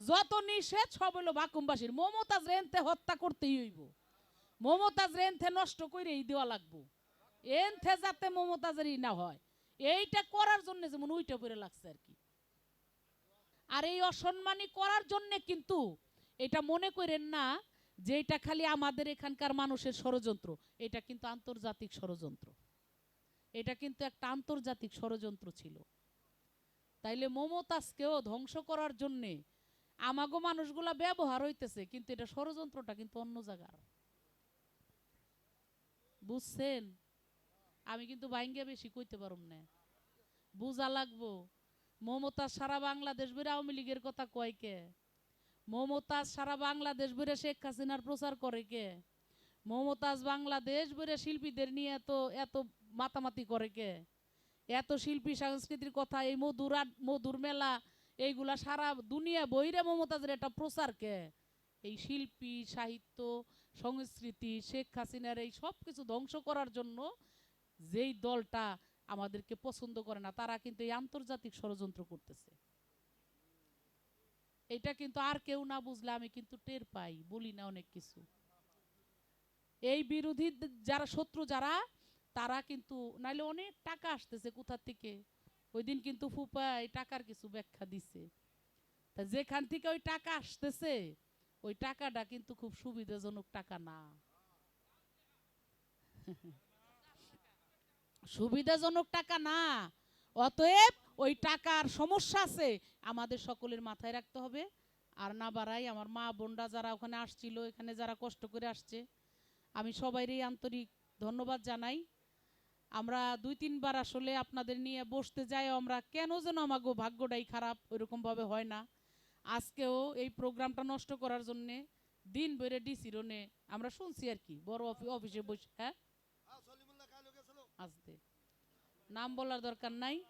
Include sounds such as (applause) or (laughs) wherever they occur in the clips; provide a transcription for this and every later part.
যত নিষেধ, সব হলো বাকুমবাসীর। মমতাজ রেনতে হত্যা করতেই হইব। মমতাজ রেনতে নষ্ট করেই দেওয়া লাগবো। এনথে যাতে মমতাজেরই না হয়। এইটা করার জন্য যেমন উইটা পড়ে লাগছে আর কি। আর এই অসম্মানী করার জন্য কিন্তু এটা মনে করেন না যে এটা খালি আমাদের এখানকার মানুষের ষড়যন্ত্র। এটা কিন্তু আন্তর্জাতিক ষড়যন্ত্র। এটা কিন্তু একটা আন্তর্জাতিক ষড়যন্ত্র ছিল। তাইলে মমতাজকেও ধ্বংস করার জন্যে আমাগো মানুষগুলা ব্যবহার হইতেছে, কিন্তু এটা ষড়যন্ত্রটা কিন্তু অন্য জায়গার। বুঝছেন? আমি কিন্তু বাইঙ্গে বেশি কইতে পারুম না। বুঝা লাগবো? মমতাজ সারা বাংলাদেশ বেড়ে আওয়ামী লীগের কথা কয় কে? মমতাজ সারা বাংলাদেশ বেড়ে শেখ হাসিনার প্রচার করে কে? মমতাজ বাংলাদেশ বেড়ে শিল্পীদের নিয়ে এত এত মাতামাতি করে কে? এত শিল্পী সংস্কৃতির কথা এই মধুর মধুর মেলা এইগুলা সারা দুনিয়া বইরে মমতাজের একটা প্রচার কে? এই শিল্পী, সাহিত্য, সংস্কৃতি, শেখ হাসিনার এই সব কিছু ধ্বংস করার জন্য যেই দলটা আমাদেরকে পছন্দ করে না, তারা কিন্তু এই আন্তর্জাতিক ষড়যন্ত্র করতেছে। এটা কিন্তু আর কেউ না বুঝলে আমি কিন্তু টের পাই, বলি না অনেক কিছু। এই বিরোধী যারা শত্রু যারা, তারা কিন্তু নাইলে অনেক টাকা আসতেছে কোথা থেকে? ওই দিন কিন্তু ফুপা এই টাকার কিছু ব্যাখ্যা দিছে। তা যেখান থেকে ওই টাকা আসতেছে, ওই টাকাটা কিন্তু খুব সুবিধাজনক টাকা না। (laughs) সুবিধাজনক টাকা না, অতএব ওই টাকার সমস্যা আছে, আমাদের সকলের মাথায় রাখতে হবে। আর না বাড়াই, আমার মা বোনরা যারা ওখানে আসছিল, এখানে যারা কষ্ট করে আসছে, আমি সবাইরই আন্তরিক ধন্যবাদ জানাই। আমরা দুই, তিনবার আসলে আপনাদের নিয়ে বসতে যাই, আমরা কেন যেন আমাগো ভাগ্যটাই খারাপ ওইরকমভাবে হয় না। আজকেও এই প্রোগ্রামটা নষ্ট করার জন্যে দিন বেড়ে ডিসি রোনে আমরা শুনছি আর কি, বড় অফি- অফিসে বসে হ্যাঁ? আসতে নাম বলার দরকার নাই।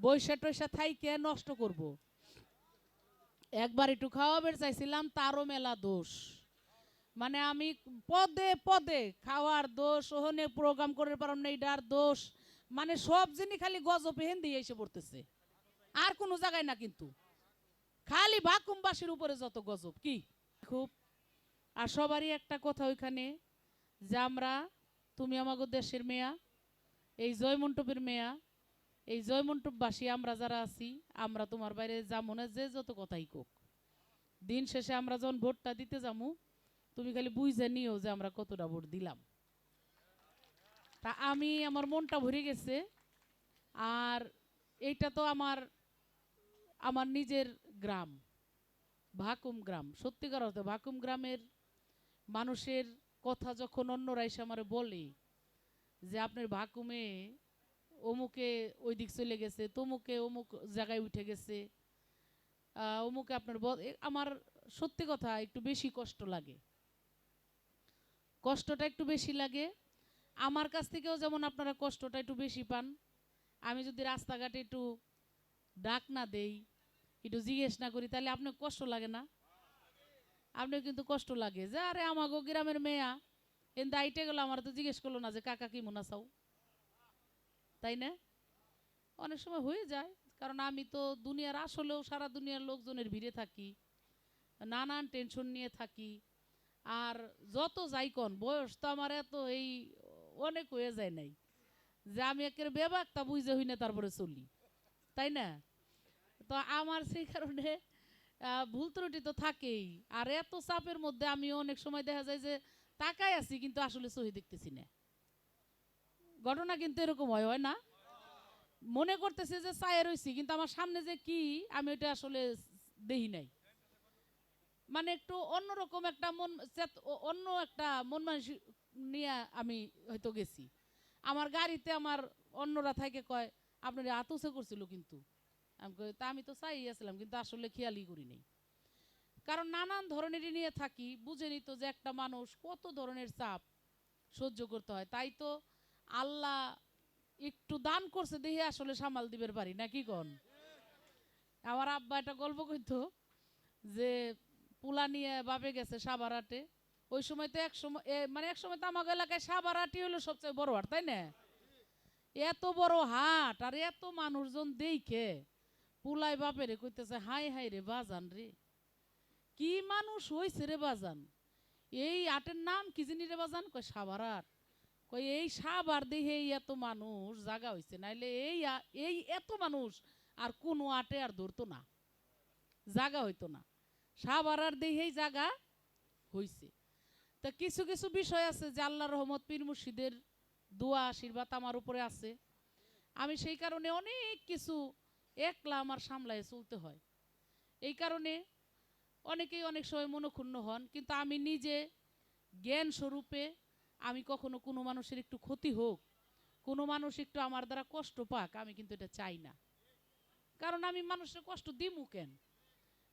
বৈশা টৈশা থাইকে নষ্ট করব। একবার একটু খাওয়াবের চাইছিলাম, তারও মেলা দোষ। মানে আমি পদে পদে খাওয়ার দোষ, ওহনে প্রোগ্রাম করে পারম না এটার দোষ মানে সব জিনিস খালি গজব হেন দিয়ে এসে পড়তেছে। আর কোনো জায়গায় না কিন্তু। খালি ভাকুমবাসীর উপরে যত গজব, কি? খুব। আর সবারই একটা কথা ওইখানে, যে আমরা, তুমি আমাগো দেশের মেয়া, এই জয়মন্টপের মেয়া, এই জয়মন্টপবাসী আমরা যারা আছি, আমরা তোমার বাইরে যাব না, যে যত কথাই কোক। দিন শেষে আমরা যখন ভোটটা দিতে যাব তুমি খালি বুঝে নিও যে আমরা কতটা ভোট দিলাম। তা আমি আমার মনটা ভরে গেছে, আর এইটা তো আমার আমার নিজের গ্রাম, ভাকুম গ্রাম। সত্যিকার অর্থে ভাকুম গ্রামের মানুষের কথা যখন অন্যরা এসে আমার বলে যে আপনার ভাকুমে অমুকে ওই দিক চলে গেছে, তমুকে অমুক জায়গায় উঠে গেছে অমুকে আপনার আমার সত্যি কথা একটু বেশি কষ্ট লাগে। কষ্টটা একটু বেশি লাগে। আমার কাছ থেকেও যেমন আপনারা কষ্টটা একটু বেশি পান, আমি যদি রাস্তাঘাটে একটু ডাক না দেই, একটু জিজ্ঞেস না করি, তাহলে আপনার কষ্ট লাগে না? আপনার কিন্তু কষ্ট লাগে। যে, আরে, আমাগো গ্রামের মেয়া কিন্তু আইটে গেলো, আমার তো জিজ্ঞেস করল না যে, কাকা কি মনে চাও? তাই না? অনেক সময় হয়ে যায়, কারণ আমি তো দুনিয়ার আসলেও সারা দুনিয়ার লোকজনের ভিড়ে থাকি, নানান টেনশন নিয়ে থাকি। আর যত যাই কন বয়স তো আমার এত এই অনেক হয়ে যায় নাই। যে আমি একের বেবাকটা বুঝে হই না তারপরে চলি, তাই না? তো আমার সেই কারণে ভুল ত্রুটি তো থাকেই। আর এত চাপের মধ্যে আমি অনেক সময় দেখা যায় যে তাকায় আছি, কিন্তু আসলে সহি দেখতেছি না। ঘটনা কিন্তু এরকম হয় হয় না? মনে করতেছে যে চায়ে রয়েছি কিন্তু আমার সামনে যে কি, আমি ওটা আসলে দেখি নাই। মানে একটু অন্যরকম একটা মন অন্য একটা মন মানসিক নিয়ে আমি হয়তো গেছি। আমার গাড়িতে আমার অন্যরা থাকে কয়, আপনার আতসে করছিল কিন্তু। আমি তা আমি তো চাই আসলাম কিন্তু আসলে খেয়ালই করি নাই। কারণ নানান ধরনেরই নিয়ে থাকি, বুঝে নিত যে একটা মানুষ কত ধরনের চাপ সহ্য করতে হয়। তাই তো আল্লাহ একটু দান করছে দেখে আসলে সামাল দিবের পারি, না কি কন? আমার আব্বা একটা গল্প কইতো যে পোলা নিয়ে বাপে গেছে সাবারাটে ওই সময় তো এক সময় মানে এক সময় তো আমাকে এলাকায় সাবারাটি হলো সবচেয়ে বড় হাট, তাই না? এত বড় হাট আর এত মানুষজন দেখে পুলাই বাপেরে কইতেছে হাই হাই রে বাজান রে, কি মানুষ হইছে রে বাজান? এই আটের নাম কি জানি রে বাজান? কয় সাবার আট কই এই সাবার দেহে এত মানুষ জাগা হইছে, নাইলে এই এই এত মানুষ আর কোনো আটে আর ধরতো না, জাগা হইতো না। সাবার আর দেহেই জাগা হইছে। তা কিছু কিছু বিষয় আছে যে আল্লাহ রহমত পীর মুর্শিদের দোয়া, আশীর্বাদ আমার উপরে আছে। আমি সেই কারণে অনেক কিছু একলা আমার সামলায় চলতে হয়। এই কারণে অনেকেই অনেক সময় মনক্ষুণ্ণ হন, কিন্তু আমি নিজে জ্ঞান স্বরূপে আমি কখনো কোনো মানুষের একটু ক্ষতি হোক, কোনো মানুষ একটু আমার দ্বারা কষ্ট পাক, আমি কিন্তু এটা চাই না। কারণ আমি মানুষের কষ্ট দিমু কেন?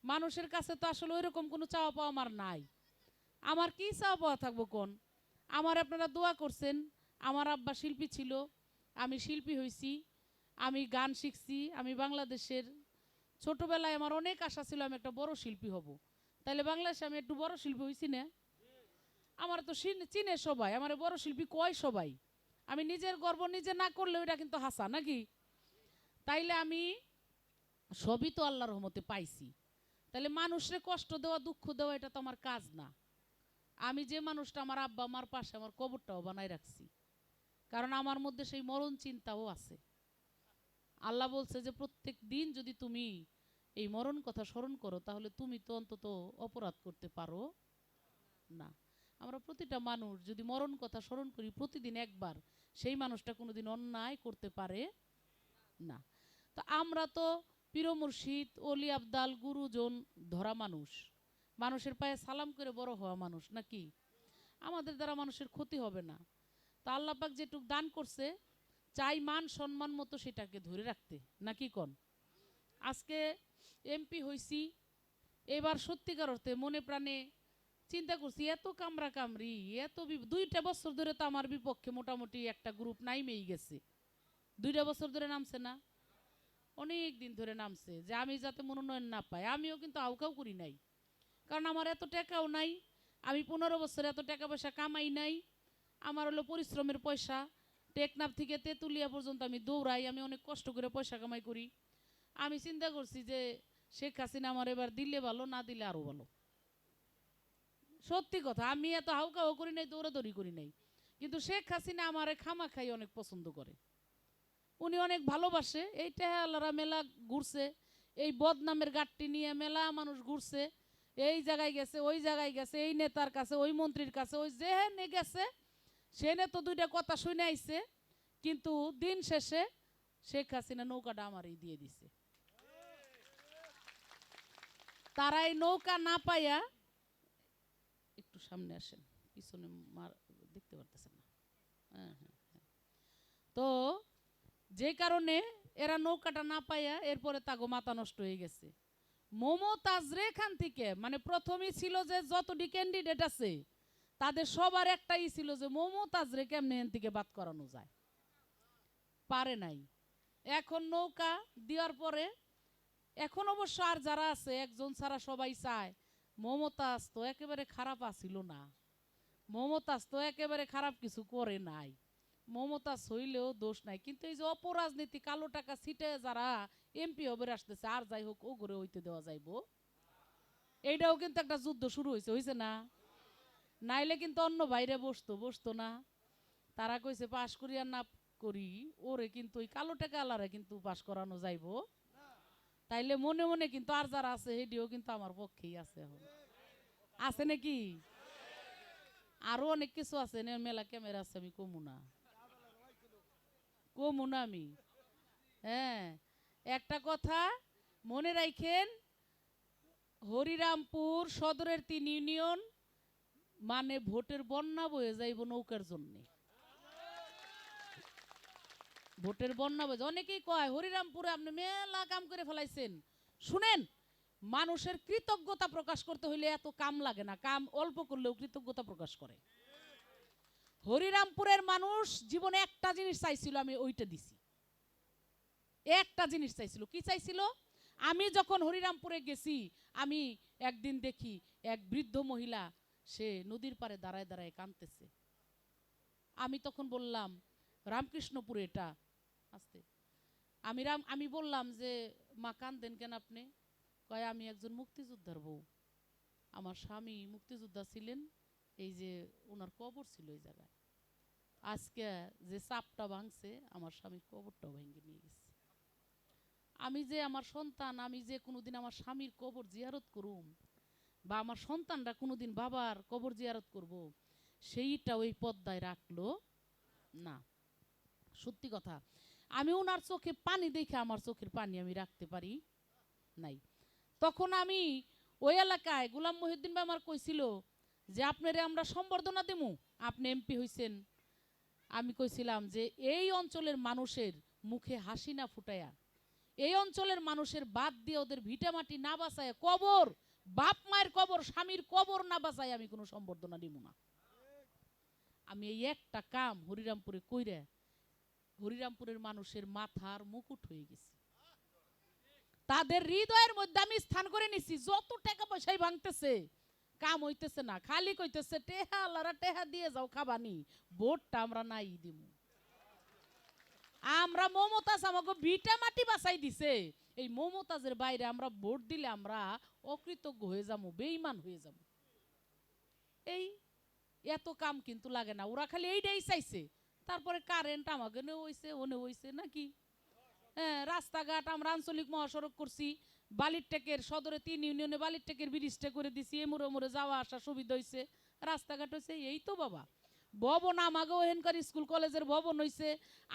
মানুষের কাছে তো আসলে ওইরকম কোনো চাওয়া পাওয়া আমার নাই। আমার কি চাওয়া পাওয়া থাকব কোন? আমার আপনারা দোয়া করছেন, আমার আব্বা শিল্পী ছিল, আমি শিল্পী হইছি, আমি গান শিখছি, আমি বাংলাদেশের ছোটবেলায় আমার অনেক আশা ছিল আমি একটা বড় শিল্পী হব। তাহলে বাংলাদেশে আমি একটু বড় শিল্পী হয়েছি না? আমার তো চিন- সবাই, আমার বড় শিল্পী কয় সবাই? আমি নিজের গর্ব নিজে না করলে ওইটা কিন্তু হাসা, নাকি? তাইলে আমি সবই তো আল্লাহর রহমতে পাইছি। তাহলে মানুষরে কষ্ট দেওয়া, দুঃখ দেওয়া, এটা তো আমার কাজ না। আমি যে মানুষটা আমার আব্বা, আমার পাশে, আমার কবরটাও বানাই রাখছি। কারণ আমার মধ্যে সেই মরণ চিন্তাও আছে। আল্লাহ বলছে যে, প্রত্যেক দিন যদি তুমি এই মরণ কথা স্মরণ করো, তাহলে তুমি তো অন্তত অপরাধ করতে পারো না। আমরা প্রতিটা মানুষ যদি মরণ কথা স্মরণ করি, প্রতিদিন একবার সেই মানুষটা কোনোদিন অন্যায় করতে পারে না। তো আমরা তো পীর মুর্শিদ অলি আবদাল, গুরুজন ধরা মানুষ। মানুষের পায়ে সালাম করে বড় হওয়া মানুষ, নাকি? আমাদের দ্বারা মানুষের ক্ষতি হবে না। তো আল্লাপাক যেটুক দান করছে, চাই মান, সম্মান মতো সেটাকে ধরে রাখতে। নাকি কন? আজকে এমপি হইছি, এবার সত্যিকার অর্থে মনে প্রাণে চিন্তা করছি, এত কামরা কামরি, এত দুইটা বছর ধরে তো আমার বিপক্ষে মোটামুটি একটা গ্রুপ নাইমেই গেছে। দুইটা বছর ধরে নামছে না। অনেক দিন ধরে নামছে যে আমি যাতে মনোনয়ন না পাই। আমিও কিন্তু আউকাও করি নাই। কারণ আমার এত টাকাও নাই, আমি পনেরো বছর এত টাকা পয়সা কামাই নাই। আমার হলো পরিশ্রমের পয়সা, টেকনাফ থেকে তেঁতুলিয়া পর্যন্ত আমি দৌড়াই, আমি অনেক কষ্ট করে পয়সা কামাই করি। আমি চিন্তা করছি যে শেখ হাসিনা আমার এবার দিলে ভালো, না দিলে আরও ভালো। সত্যি কথা, আমি এত হাউকাও করি নাই, দৌড়াদৌড়ি করি নাই। কিন্তু শেখ হাসিনা আমারে খামা খাই অনেক পছন্দ করে। উনি অনেক ভালোবাসে। এইটা আল্লাহরা মেলা ঘুরছে। এই বদনামের গাঠটি নিয়ে মেলা মানুষ ঘুরছে। এই জায়গায় গেছে, ওই জায়গায় গেছে, এই নেতার কাছে, ওই মন্ত্রীর কাছে, ওই যে নে গেছে সে নে তো দুইটা কথা শুনে আইছে। কিন্তু দিন শেষে শেখ হাসিনা নৌকাটা আমারই দিয়ে দিছে। তারা এই নৌকা না পাইয়া, একটু সামনে আসেন, পিছনে মার, দেখতে পারতেছেন না। হ্যাঁ হ্যাঁ হ্যাঁ। তো যে কারণে এরা নৌকাটা না পাইয়া এরপরে তাগো মাথা নষ্ট হয়ে গেছে। মমতাজরে খান থেকে মানে প্রথমেই ছিল যে যতটি ক্যান্ডিডেট আছে, তাদের সবার একটাই ছিল যে মমতাজরে কেমনে এন থেকে বাদ করানো যায়। পারে নাই। এখন নৌকা দেওয়ার পরে, এখন অবশ্য আর যারা আছে, একজন ছাড়া সবাই চায় মমতাজ তো একেবারে খারাপ আসিল না। মমতাজ তো একেবারে খারাপ কিছু করে নাই। মমতাজ হইলেও দোষ নাই। কিন্তু এই যে অপরাজনীতি, কালো টাকা ছিটে যারা এমপি হবে আসতেছে, আর যাই হোক ও করে হইতে দেওয়া যাইবো। এইটাও কিন্তু একটা যুদ্ধ শুরু হয়েছে হয়েছে না? নাইলে কিন্তু অন্য বাইরে বসতো বসতো না। তারা কইছে, পাশ করি আর না করি, ওরে কিন্তু ওই কালো টাকা আলারে কিন্তু পাশ করানো যাইবো। তাইলে মনে মনে কিন্তু আর যারা আছে, হেডিও কিন্তু আমার পক্ষেই আছে এখন। আছে নাকি? আরও অনেক কিছু আছে মেলা ক্যামেরা আছে, আমি কমু না। কমু না হ্যাঁ একটা কথা মনে রাখেন হরিরামপুর সদরের তিন ইউনিয়ন মানে ভোটের বন্যা বয়ে যাইব নৌকার জন্যে। ভোটের বন্যা বয়ে। অনেকেই কয়, হরিরামপুরে আপনি মেলা কাম করে ফেলাইছেন। শুনেন, মানুষের কৃতজ্ঞতা প্রকাশ করতে হইলে এত কাম লাগে না, কাম অল্প করলেও কৃতজ্ঞতা প্রকাশ করে। হরিরামপুরের মানুষ জীবনে একটা জিনিস চাইছিল, আমি ওইটা দিছি। একটা জিনিস চাইছিল। কি চাইছিল? আমি যখন হরিরামপুরে গেছি, আমি একদিন দেখি এক বৃদ্ধ মহিলা, সে নদীর পাড়ে দাঁড়ায় দাঁড়ায় কাঁদতেছে। আমি তখন বললাম, রামকৃষ্ণপুরে এটা। আস্তে। আমি রাম, আমি বললাম যে, মা, কান্দেন কেন আপনি? কয়, আমি একজন মুক্তিযোদ্ধার বউ। আমার স্বামী মুক্তিযোদ্ধা ছিলেন এই যে ওনার কবর ছিল ওই জায়গায়। আজকে যে চাপটা ভাঙছে, আমার স্বামীর কবরটাও ভেঙে নিয়ে গেছে। আমি যে আমার সন্তান, আমি যে কোনোদিন আমার স্বামীর কবর জিয়ারত করুম, বা আমার সন্তানরা কোনোদিন বাবার কবর জিয়ারত করব, সেইটা ওই পদ্মায় রাখল না। সত্যি কথা, আমি ওনার চোখে পানি দেখে আমার চোখের পানি আমি রাখতে পারি নাই। তখন আমি ওই এলাকায় গোলাম মহিউদ্দিন ভাই আমার কইছিল যে আপনারে আমরা সম্বর্ধনা দেবো আপনি এমপি হইছেন। আমি কইছিলাম যে এই অঞ্চলের মানুষের মুখে হাসি না ফুটায়া, এই অঞ্চলের মানুষের বাদ দিয়ে ওদের ভিটামাটি না বাঁচায় কবর, বাপ মায়ের কবর, স্বামীর কবর না বাঁচায় আমি কোনো সম্বর্ধনা দিব না। আমি এই একটা কাম হরিরামপুরে কইরা হরিরামপুরের মানুষের মাথার মুকুট হয়ে গেছি। তাদের হৃদয়ের মধ্যে আমি স্থান করে নিছি, যত টাকা পয়সাই ভাঙতেছে কাম হইতেছে না, খালি কইতেছে, টেহা, আল্লাহরা টেহা দিয়ে যাও খাবানি ভোটটা আমরা নাই দিমু। আমরা মমতাজ আমাকে ভিটা মাটি বাঁচাই দিছে। এই মমতাজের বাইরে আমরা ভোট দিলে আমরা অকৃতজ্ঞ হয়ে যাব বেঈমান হয়ে যাব এই, এত কাম কিন্তু লাগে না, ওরা খালি এইটাই চাইছে। তারপরে কারেন্ট আমাকে নে হইছে ওনে হইছে নাকি? হ্যাঁ রাস্তাঘাট আমরা আঞ্চলিক মহাসড়ক করছি বালির টেকের সদরে তিন ইউনিয়নে বালির টেকের ব্রিজটা করে দিছি এমুরে মোড়ে যাওয়া আসা সুবিধা হয়েছে রাস্তাঘাট হয়েছে এই তো বাবা। ভবন আমাগো এখানকার স্কুল, কলেজের ভবন হইছে,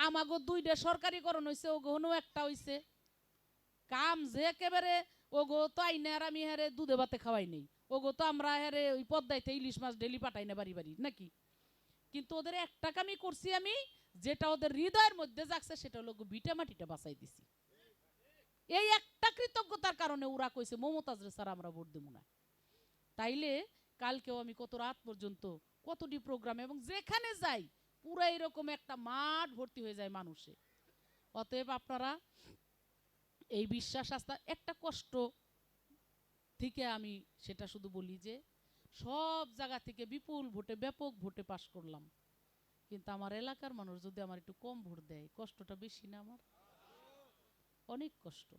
আমাগো দুইটা সরকারিকরণ হইছে ও গহনও একটা হইছে। কাম যে একেবারে, ওগো তো আইনে আর আমি হারে দুধে ভাতে খাওয়াই নেই। ওগো তো আমরা হারে ওই পদ্মাইতে ইলিশ মাছ ডেলি পাঠাই না বাড়ি বাড়ি, নাকি? কিন্তু ওদের একটা কামই করছি আমি, যেটা ওদের হৃদয়ের মধ্যে যাচ্ছে, সেটা হলো ভিটা মাটিটা বাঁচাই দিছি। এই একটা কৃতজ্ঞতার কারণে ওরা কইছে, মমতাজ রে স্যার, আমরা ভোট দেবো না। তাইলে কালকেও আমি কত রাত পর্যন্ত কতটি প্রোগ্রাম এবং যেখানে যাই, পুরো এরকম একটা মাঠ ভর্তি হয়ে যায় মানুষে। অতএব আপনারা এই বিশ্বাস আস্থা, একটা কষ্ট থেকে আমি সেটা শুধু বলি যে, সব জায়গা থেকে বিপুল ভোটে, ব্যাপক ভোটে পাশ করলাম। কিন্তু আমার এলাকার মানুষ যদি আমার একটু কম ভোট দেয়, কষ্টটা বেশি না আমার? অনেক কষ্ট।